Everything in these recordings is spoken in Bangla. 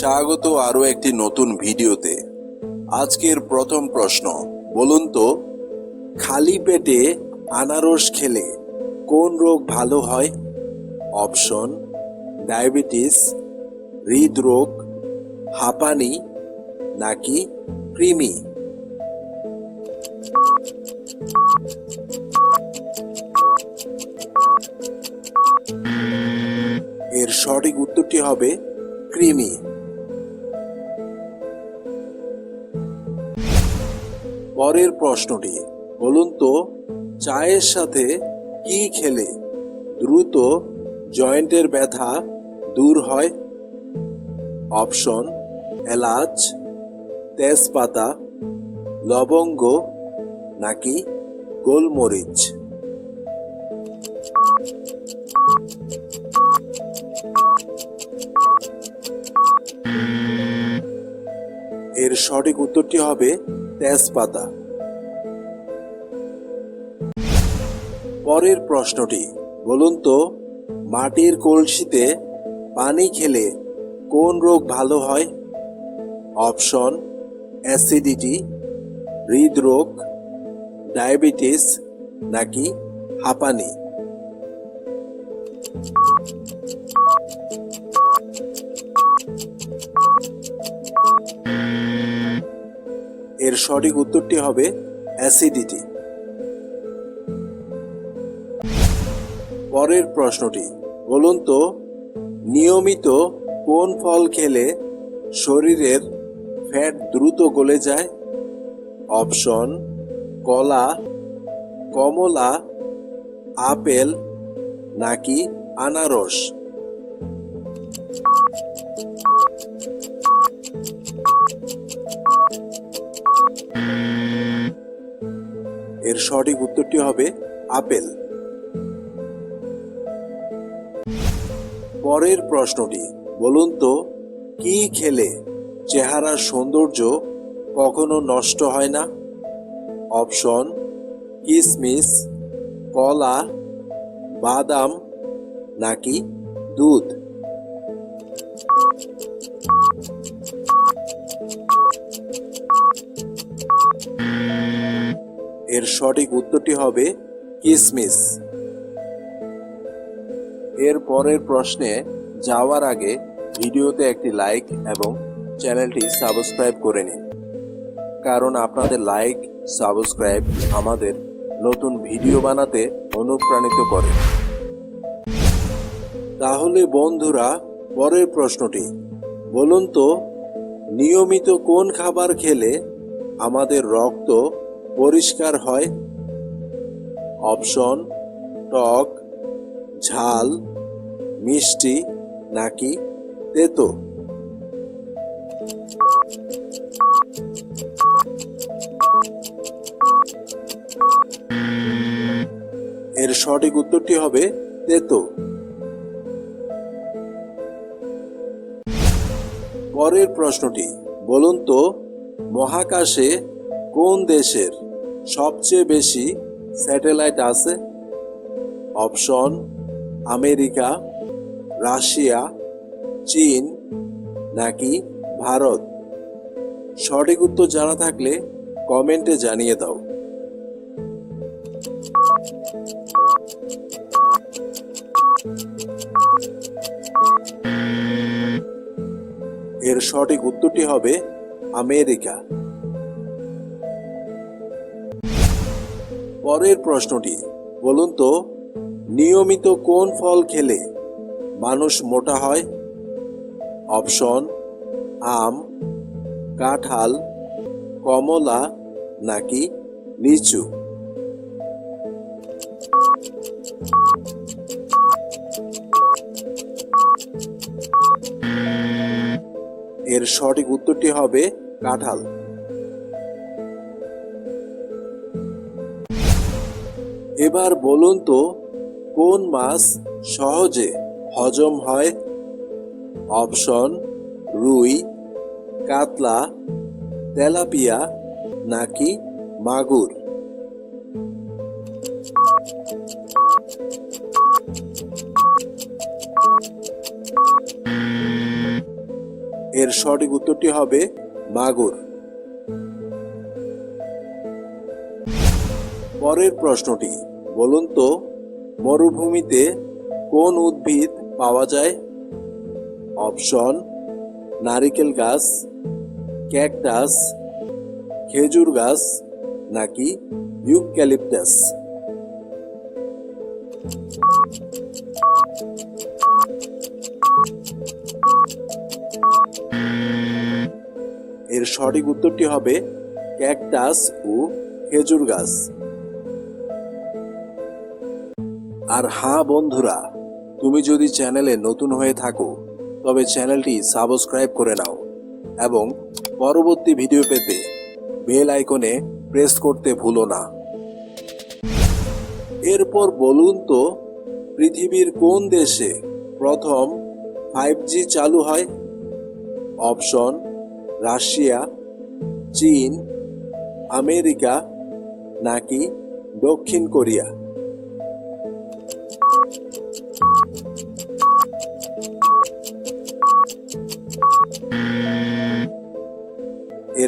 স্বাগত আরও একটি নতুন ভিডিওতে। আজকের প্রথম প্রশ্ন, বলুন তো, খালি পেটে আনারস খেলে কোন রোগ ভালো হয়? অপশন, ডায়াবেটিস, হৃদরোগ, হাঁপানি, নাকি কৃমি? এর সঠিক উত্তরটি হবে কৃমি। পরের প্রশ্নটি, বলুন তো, চায়ের সাথে কি খেলে দ্রুত জয়েন্টের ব্যথা দূর হয়? অপশন, এলাচ, তেজপাতা, লবঙ্গ নাকি গোলমরিচ? এর সঠিক উত্তরটি হবে তেজপাতা। পরের প্রশ্নটি, বলুন তো, মাটির কলসিতে পানি খেলে কোন রোগ ভালো হয়? অপশন, অ্যাসিডিটি, হৃদরোগ, ডায়াবেটিস নাকি হাঁপানি? এর সঠিক উত্তরটি হবে অ্যাসিডিটি। পরের প্রশ্নটি, বলুন তো, নিয়মিত কোন ফল খেলে শরীরের ফ্যাট দ্রুত গলে যায়? অপশন, কলা, কমলা, আপেল নাকি আনারস? এর সঠিক উত্তরটি হবে আপেল। পরের প্রশ্নটি, বলুন তো, কি খেলে চেহারার সৌন্দর্য কখনো নষ্ট হয় না? অপশন, কিসমিস, কলা, বাদাম নাকি দুধ? এর সঠিক উত্তরটি হবে কিসমিস। এর পরের প্রশ্নে যাওয়ার আগে ভিডিওতে একটি লাইক এবং চ্যানেলটি সাবস্ক্রাইব করে নিন। কারণ আপনাদের লাইক, সাবস্ক্রাইব আমাদের নতুন ভিডিও বানাতে অনুপ্রাণিত করে। তাহলে বন্ধুরা, পরের প্রশ্নটি। বলুন তো, নিয়মিত কোন খাবার খেলে আমাদের রক্ত পরিষ্কার হয়। অপশন, টক, ঝাল, মিষ্টি নাকি তেতো। এর সঠিক উত্তরটি হবে তেতো। পরের প্রশ্নটি, বলুন তো, মহাকাশে কোন দেশের সবচেয়ে বেশি স্যাটেলাইট আছে? অপশন, আমেরিকা, রাশিয়া, চীন, নাকি ভারত? সঠিক উত্তর জানা থাকলে কমেন্টে জানিয়ে দাও। এর সঠিক উত্তরটি হবে আমেরিকা। পরের প্রশ্নটি, বলুন তো, নিয়মিত কোন ফল খেলে মানুষ মোটা হয়? অপশন, আম, কাঁঠাল, কমলা নাকি লিচু? এর সঠিক উত্তরটি হবে কাঁঠাল। এবার বলুন তো, কোন মাছ সহজে হজম হয়? অপশন, রুই, কাতলা, তেলাপিয়া নাকি মাগুর? এর সঠিক উত্তরটি হবে মাগুর। পরের প্রশ্নটি, বলুন তো, মরুভূমিতে কোন উদ্ভিদ পাওয়া যায়? অপশন, নারিকেল গাছ, ক্যাকটাস, খেজুর গাছ, নাকি ইউক্যালিপটাস? এর সঠিক উত্তরটি হবে ক্যাকটাস ও খেজুর গাছ। আর হ্যাঁ বন্ধুরা, তুমি যদি চ্যানেলে নতুন হয়ে থাকো, তবে চ্যানেলটি সাবস্ক্রাইব করে নাও এবং পরবর্তী ভিডিও পেতে বেল আইকনে প্রেস করতে ভুলো না। এরপর বলুন তো, পৃথিবীর কোন দেশে প্রথম ফাইভ জি চালু হয়? অপশন, রাশিয়া, চীন, আমেরিকা নাকি দক্ষিণ কোরিয়া?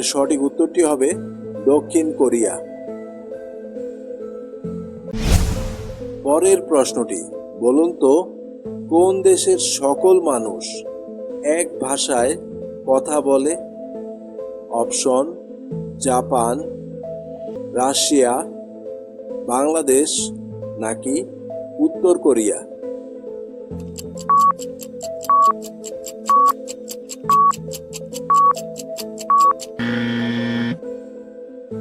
এর সঠিক উত্তরটি হবে দক্ষিণ কোরিয়া। পরের প্রশ্নটি, বলুন তো, কোন দেশের সকল মানুষ এক ভাষায় কথা বলে? অপশন, জাপান, রাশিয়া, বাংলাদেশ নাকি উত্তর কোরিয়া?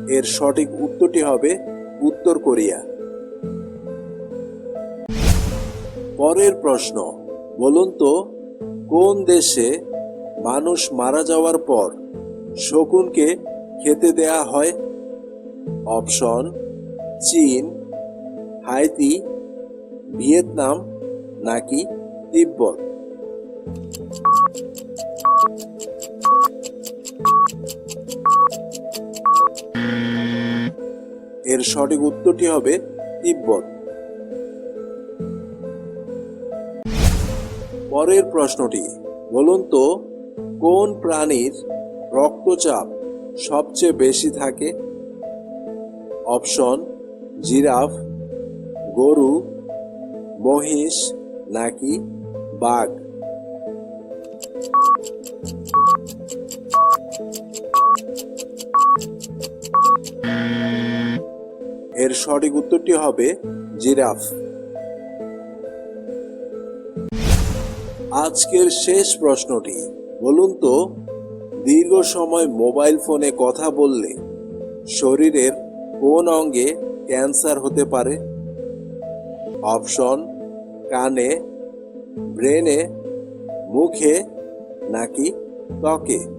এর সঠিক উত্তরটি হবে উত্তর কোরিয়া। পরের প্রশ্ন, বলুন তো, কোন দেশে মানুষ মারা যাওয়ার পর শকুনকে খেতে দেয়া হয়? অপশন, চীন, হাইতি, ভিয়েতনাম নাকি তিব্বত? এর সঠিক উত্তরটি হবে তিব্বত। পরের প্রশ্নটি, বলুন তো, কোন প্রাণীর রক্তচাপ সবচেয়ে বেশি থাকে? অপশন, জিরাফ, গরু, মহিষ নাকি বাঘ? এর সঠিক উত্তরটি হবে জিরাফ। আজকের শেষ প্রশ্নটি, বলুন তো, দীর্ঘ সময় মোবাইল ফোনে কথা বললে শরীরের কোন অঙ্গে ক্যান্সার হতে পারে? অপশন, কানে, ব্রেনে, মুখে নাকি ত্বকে?